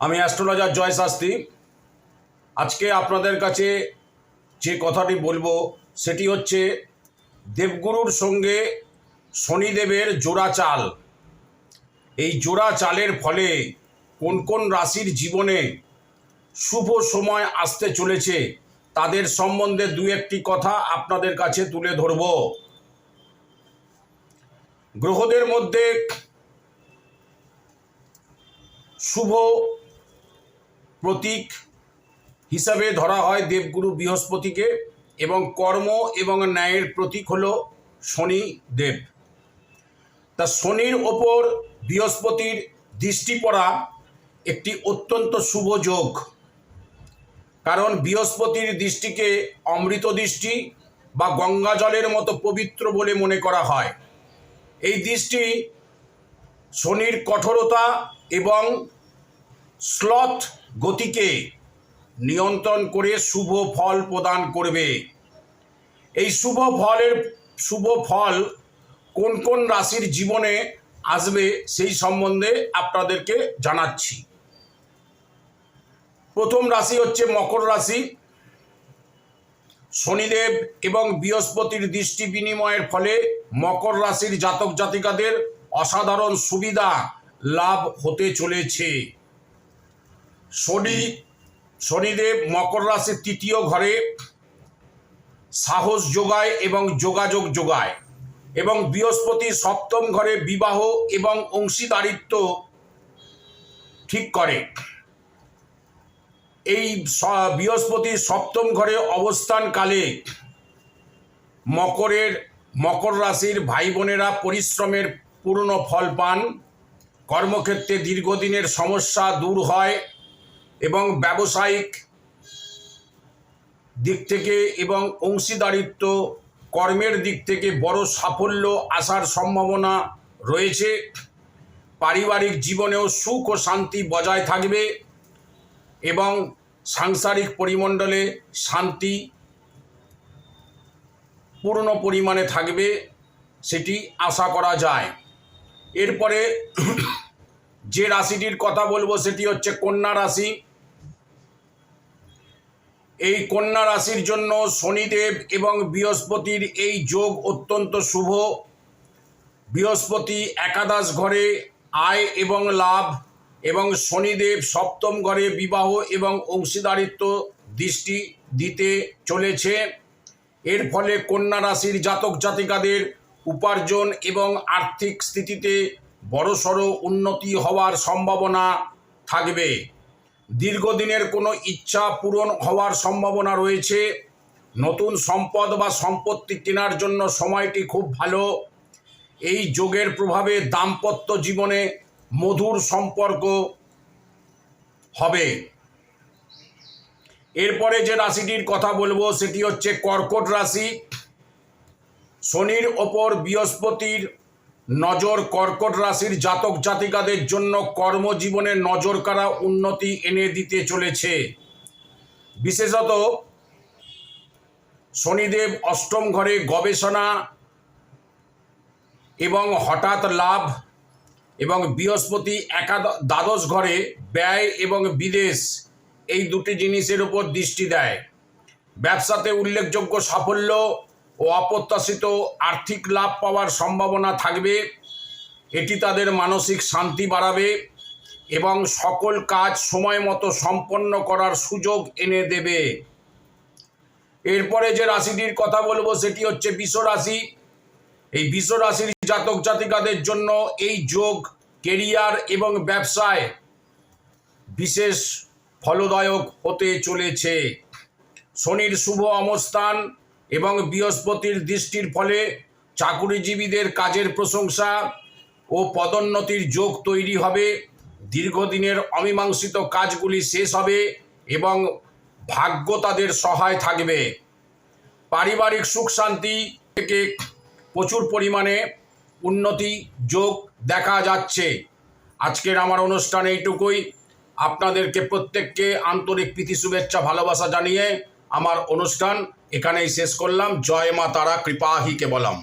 আমি অ্যাস্ট্রোলজার জয় শাস্ত্রী আজকে আপনাদের কাছে যে কথাটি বলব, সেটি হচ্ছে দেবগুরুর সঙ্গে শনিদেবের জোড়া চাল। এই জোড়া চালের ফলে কোন কোন রাশির জীবনে শুভ সময় আসতে চলেছে, তাদের সম্বন্ধে দু একটি কথা আপনাদের কাছে তুলে ধরব। গ্রহদের মধ্যে শুভ প্রতীক হিসাবে ধরা হয় দেবগুরু বৃহস্পতিকে এবং কর্ম এবং ন্যায়ের প্রতীক হল শনি দেব। তা শনির ওপর বৃহস্পতির দৃষ্টি পড়া একটি অত্যন্ত শুভ যোগ। কারণ বৃহস্পতির দৃষ্টিকে অমৃত দৃষ্টি বা গঙ্গা জলের মতো পবিত্র বলে মনে করা হয়। এই দৃষ্টি শনির কঠোরতা এবং স্লথ গতিকে নিয়ন্ত্রণ করে শুভ ফল প্রদান করবে। এই শুভ ফলের, শুভ ফল কোন কোন রাশির জীবনে আসবে সেই সম্বন্ধে আপনাদেরকে জানাচ্ছি। প্রথম রাশি হচ্ছে মকর রাশি। শনিদেব এবং বৃহস্পতির দৃষ্টি বিনিময়ের ফলে মকর রাশির জাতক জাতিকাদের অসাধারণ সুবিধা লাভ হতে চলেছে। শনি, শনিদেব মকর রাশির তৃতীয় ঘরে সাহস যোগায় এবং যোগাযোগ যোগায় এবং বৃহস্পতি সপ্তম ঘরে বিবাহ এবং অংশীদারিত্ব ঠিক করে। এই বৃহস্পতির সপ্তম ঘরে অবস্থানকালে মকরের, মকর রাশির ভাই বোনেরা পরিশ্রমের পূর্ণ ফল পান। কর্মক্ষেত্রে দীর্ঘদিনের সমস্যা দূর হয়। এবং ব্যবসায়িক দিক থেকে এবং অংশীদারিত্ব কর্মের দিক থেকে বড় সাফল্য আসার সম্ভাবনা রয়েছে। পারিবারিক জীবনেও সুখ ও শান্তি বজায় থাকবে এবং সাংসারিক পরিমণ্ডলে শান্তি পূর্ণ পরিমাণে থাকবে সেটি আশা করা যায়। এরপরে যে রাশিটির কথা বলব সেটি হচ্ছে কন্যা রাশি। এই কন্যা রাশির জন্য শনিদেব এবং বৃহস্পতির এই যোগ অত্যন্ত শুভ। বৃহস্পতি একাদশ ঘরে আয় এবং লাভ এবং শনিদেব সপ্তম ঘরে বিবাহ এবং অংশীদারিত্ব দৃষ্টি দিতে চলেছে। এর ফলে কন্যা রাশির জাতক জাতিকাদের উপার্জন এবং আর্থিক স্থিতিতে বড়সড় উন্নতি হওয়ার সম্ভাবনা থাকবে। দীর্ঘদিনের কোনো ইচ্ছা পূরণ হওয়ার সম্ভাবনা রয়েছে। নতুন সম্পদ বা সম্পত্তি কেনার জন্য সময়টি খুব ভালো। এই যোগের প্রভাবে দাম্পত্য জীবনে মধুর সম্পর্ক হবে। এরপরে যে রাশিটির কথা বলব, সেটি হচ্ছে কর্কট রাশি। শনির ওপর বৃহস্পতির নজর কর্কট রাশির জাতক জাতিকাদের জন্য কর্মজীবনে নজর কাড়া উন্নতি এনে দিতে চলেছে। বিশেষত শনিদেব অষ্টম ঘরে গবেষণা এবং হঠাৎ লাভ এবং বৃহস্পতি একাদ, দ্বাদশ ঘরে ব্যয় এবং বিদেশ এই দুটি জিনিসের উপর দৃষ্টি দেয়। ব্যবসাতে উল্লেখযোগ্য সাফল্য ও অপ্রত্যাশিত আর্থিক লাভ পাওয়ার সম্ভাবনা থাকবে। এটি তাদের মানসিক শান্তি বাড়াবে এবং সকল কাজ সময় মতো সম্পন্ন করার সুযোগ এনে দেবে। এরপরে যে রাশিটির কথা বলব সেটি হচ্ছে বিষ রাশি। এই বিষ রাশির জাতক জাতিকাদের জন্য এই যোগ কেরিয়ার এবং ব্যবসায় বিশেষ ফলদায়ক হতে চলেছে। শনির শুভ অবস্থান এবং বৃহস্পতির দৃষ্টির ফলে চাকুরিজীবীদের কাজের প্রশংসা ও পদোন্নতির যোগ তৈরি হবে। দীর্ঘদিনের অমীমাংসিত কাজগুলি শেষ হবে এবং ভাগ্য তাদের সহায় থাকবে। পারিবারিক সুখ শান্তি থেকে প্রচুর পরিমাণে উন্নতি যোগ দেখা যাচ্ছে। আজকের আমার অনুষ্ঠান এইটুকুই। আপনাদেরকে প্রত্যেককে আন্তরিক প্রীতি, শুভেচ্ছা, ভালোবাসা জানিয়ে আমার অনুষ্ঠান এখানেই শেষ করলাম। জয় মা তারা কৃপাহি কেবলম।